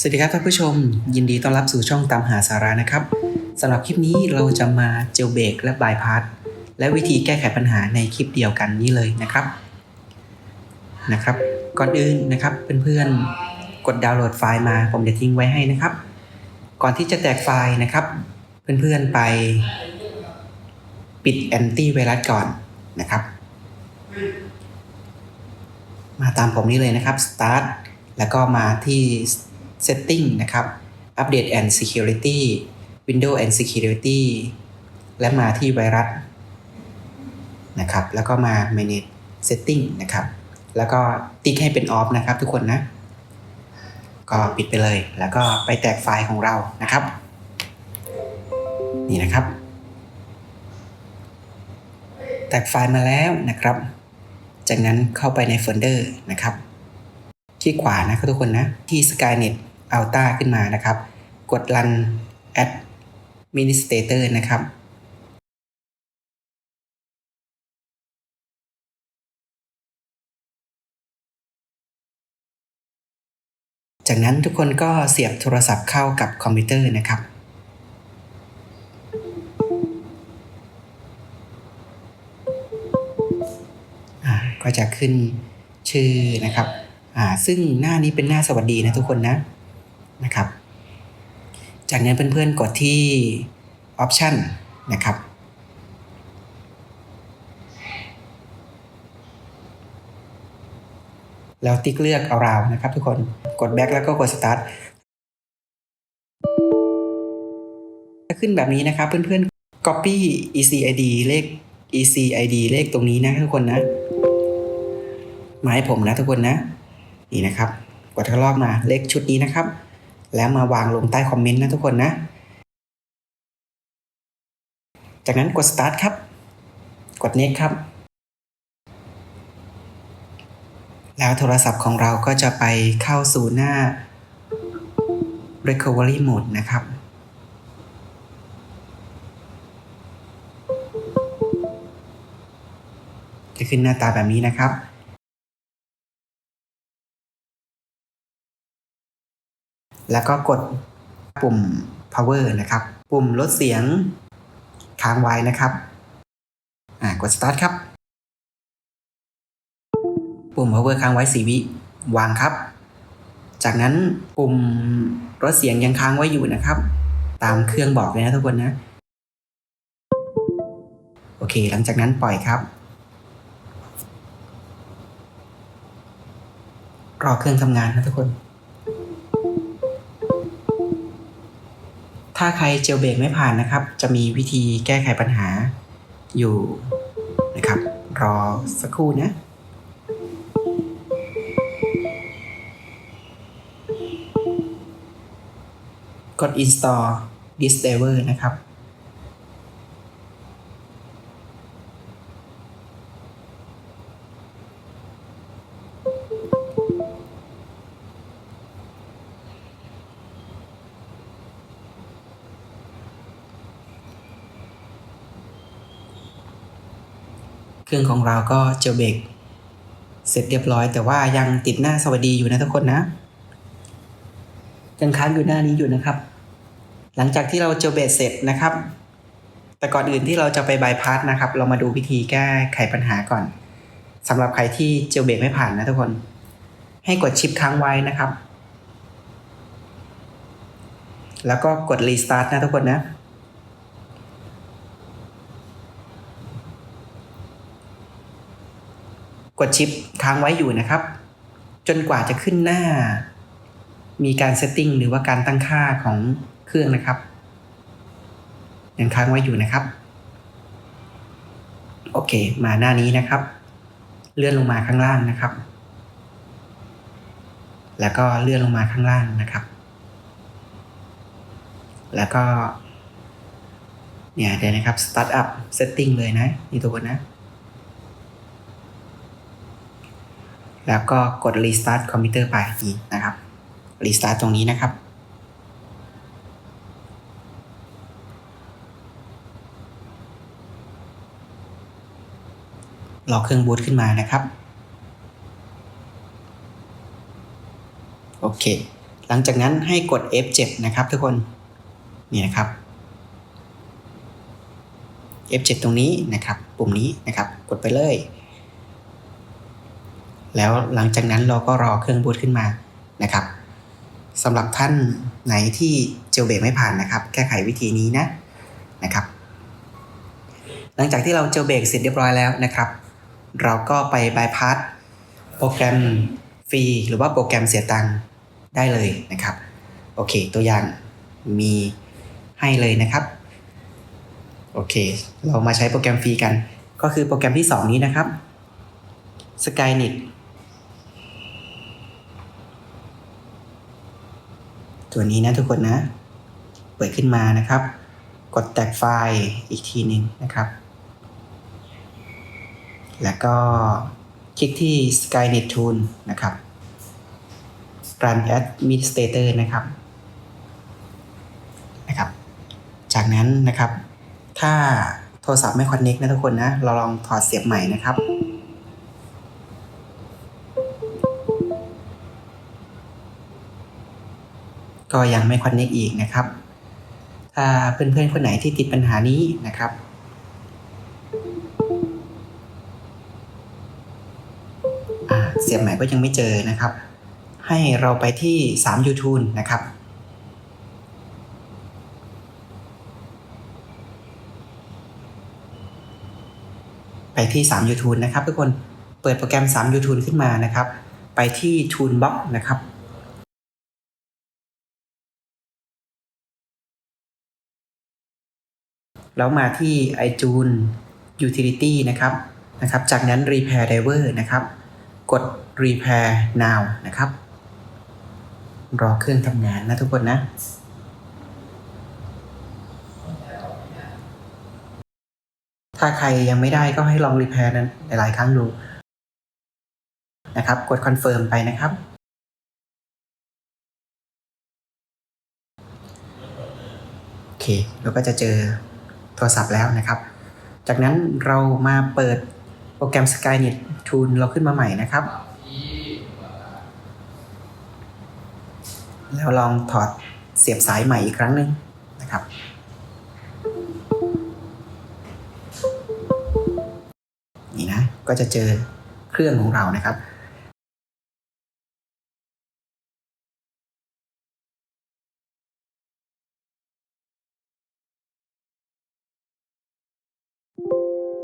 สวัสดีครับท่านผู้ชม ยินดีต้อนรับสู่ช่องตามหาสาระนะครับสำหรับคลิปนี้เราจะมาเจลเบรกและบายพาสและวิธีแก้ไขปัญหาในคลิปเดียวกันนี้เลยนะครับนะครับ ก่อนอื่นนะครับเพื่อนๆกดดาวน์โหลดไฟล์มาผมจะทิ้งไว้ให้นะครับ ก่อนที่จะแตกไฟล์นะครับ เพื่อนๆไป ปิดแอนตี้ไวรัสก่อนนะครับ มาตามผมนี้เลยนะครับ start แล้วก็มาที่ setting นะครับ update and security window and security และมาที่ไวรัสนะครับ แล้วก็มา manage setting นะครับ แล้วก็ติ๊กให้เป็น off นะครับทุกคนนะ ก็ปิดไปเลย แล้วก็ไปแตกไฟล์ของเรานะครับ นี่นะครับ แตกไฟล์มาแล้วนะครับ จากนั้นเข้าไปในโฟลเดอร์นะครับ ที่ขวานะครับทุกคนนะ ที่ Skynet Alta ขึ้นมานะครับ กด Run Administrator นะครับจากนั้นทุกคนก็เสียบโทรศัพท์เข้ากับคอมพิวเตอร์นะครับอ่าก็จะขึ้นชื่อนะครับอ่าซึ่งหน้านี้เป็นหน้าสวัสดีนะทุกคนนะ นะครับ จากนั้นเพื่อนๆกดที่ Option นะครับ แล้วติ๊กเลือกเอาราวนะครับทุกคนกด Back แล้วก็กด Start จะขึ้นแบบนี้นะครับเพื่อนๆ Copy ECID เลข ECID เลขตรงนี้นะทุกคนนะมาให้ผมนะทุกคนนะ นี่นะครับ กดทะลอกมาเลขชุดนี้นะครับ แล้วมาวางลงใต้คอมเมนต์นะทุกคนนะ จากนั้นกด start ครับ กด next ครับ แล้วโทรศัพท์ของเราก็จะไปเข้าสู่หน้า recovery mode นะครับจะขึ้นหน้าตาแบบนี้นะครับ แล้วก็กดปุ่ม power นะครับ ปุ่มลดเสียงค้างไว้นะครับ อ่ากด start ครับ ปุ่ม power ค้างไว้ 4 วิวางครับ จากนั้นปุ่มลดเสียงยังค้างไว้อยู่นะครับ ตามเครื่องบอกเลยนะทุกคนนะ โอเค หลังจากนั้นปล่อยครับ รอเครื่องทำงานนะทุกคน ถ้าใครเจลเบรกไม่ผ่านนะครับ จะมีวิธีแก้ไขปัญหาอยู่นะครับ รอสักครู่นะกด install this driver นะครับ เครื่องของเราก็เจลเบรกเสร็จเรียบร้อย แต่ว่ายังติดหน้าสวัสดีอยู่นะทุกคนนะยังค้างอยู่หน้านี้อยู่นะครับ หลังจากที่เราเจลเบรกเสร็จนะครับ แต่ก่อนอื่นที่เราจะไปบายพาสนะครับ เรามาดูวิธีแก้ไขปัญหาก่อนสำหรับใครที่เจลเบรกไม่ผ่านนะทุกคน ให้กดชิปค้างไว้นะครับ แล้วก็กดรีสตาร์ทนะทุกคนนะ กดชิปค้างไว้อยู่นะครับ จนกว่าจะขึ้นหน้า มีการเซตติ้งหรือว่าการตั้งค่าของเครื่องนะครับยังค้างไว้อยู่นะครับ โอเค มาหน้านี้นะครับ เลื่อนลงมาข้างล่างนะครับ แล้วก็เลื่อนลงมาข้างล่างนะครับ แล้วก็เนี่ยเดี๋ยวนะครับ start up setting เลยนะ นี่ตัวนะ แล้วก็กด restart คอมพิวเตอร์ไปนี่นะครับ restart ตรงนี้นะครับ รอเครื่องบูตขึ้นมานะครับ โอเค หลังจากนั้นให้กด F7 นะครับทุกคน นี่นะครับ F7 ตรงนี้นะครับ ปุ่มนี้นะครับ กดไปเลย แล้วหลังจากนั้นเราก็รอเครื่องบูตขึ้นมานะครับสำหรับท่านไหนที่เจลเบรกไม่ผ่านนะครับ แก้ไขวิธีนี้นะนะครับ หลังจากที่เราเจลเบรกเสร็จเรียบร้อยแล้วนะครับ เราก็ไปบายพาสโปรแกรมฟรีหรือว่าโปรแกรมเสียตังค์ได้เลยนะครับ โอเค ตัวอย่างมีให้เลยนะครับ โอเค เรามาใช้โปรแกรมฟรีกัน ก็คือโปรแกรมที่ 2 นี้นะครับ Skynet ตัวนี้นะทุกคนนะ เปิดขึ้นมานะครับ กดแตกไฟล์อีกทีหนึ่งนะครับ แล้วก็คลิกที่ Skynet Tool นะครับ Run Administrator นะครับนะครับ จากนั้นนะครับ ถ้าโทรศัพท์ไม่คอนเน็กนะทุกคนนะ เราลองถอดเสียบใหม่นะครับ ก็ยังไม่คอนเน็กอีกนะครับ ถ้าเพื่อนๆคนไหนที่ติดปัญหานี้นะครับเสียบใหม่ก็ยังไม่เจอนะครับ ให้เราไปที่3 YouTube นะครับไปที่ 3 YouTube นะครับทุกคน เปิดโปรแกรม 3 YouTube ขึ้นมานะครับ ไปที่ Toolbox นะครับ แล้วมาที่ iTunes Utility นะครับนะครับ จากนั้น Repair Driver นะครับ กด Repair Now นะครับ รอเครื่องทำงานนะทุกคนนะถ้าใครยังไม่ได้ก็ให้ลอง Repair นั้นหลายๆครั้งดูนะครับ กด Confirm ไปนะครับ โอเค เราก็จะเจอ โทรศัพท์แล้วนะครับ จากนั้นเรามาเปิดโปรแกรม Skynet Tool เราขึ้นมาใหม่นะครับ แล้วลองถอดเสียบสายใหม่อีกครั้งหนึ่งนะครับนี่นะก็จะเจอเครื่องของเรานะครับ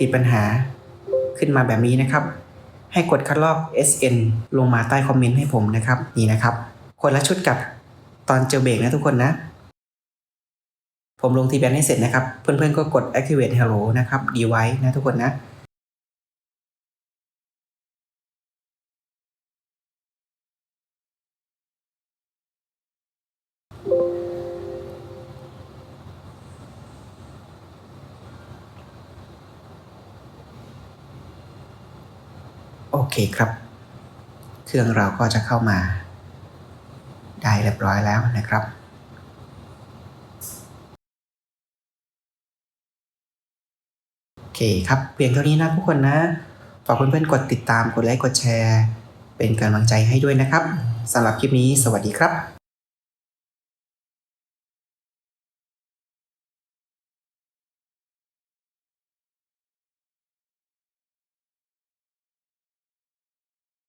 ติดปัญหาขึ้นมาแบบนี้นะครับ ให้กดคัดลอก SN ลงมาใต้คอมเมนต์ให้ผมนะครับ นี่นะครับคนละชุดกับตอนเจอเบรกนะทุกคนนะ ผมลงทีแบนให้เสร็จนะครับ เพื่อนๆก็กด activate hello นะครับ device นะทุกคนนะ โอเคครับ เครื่องเราก็จะเข้ามา ได้เรียบร้อยแล้วนะครับโอเคครับเพียงเท่านี้นะทุกคนนะฝากเพื่อนๆกดติดตามกดไลค์กดแชร์ เป็นกำลังใจให้ด้วยนะครับสำหรับคลิปนี้สวัสดีครับ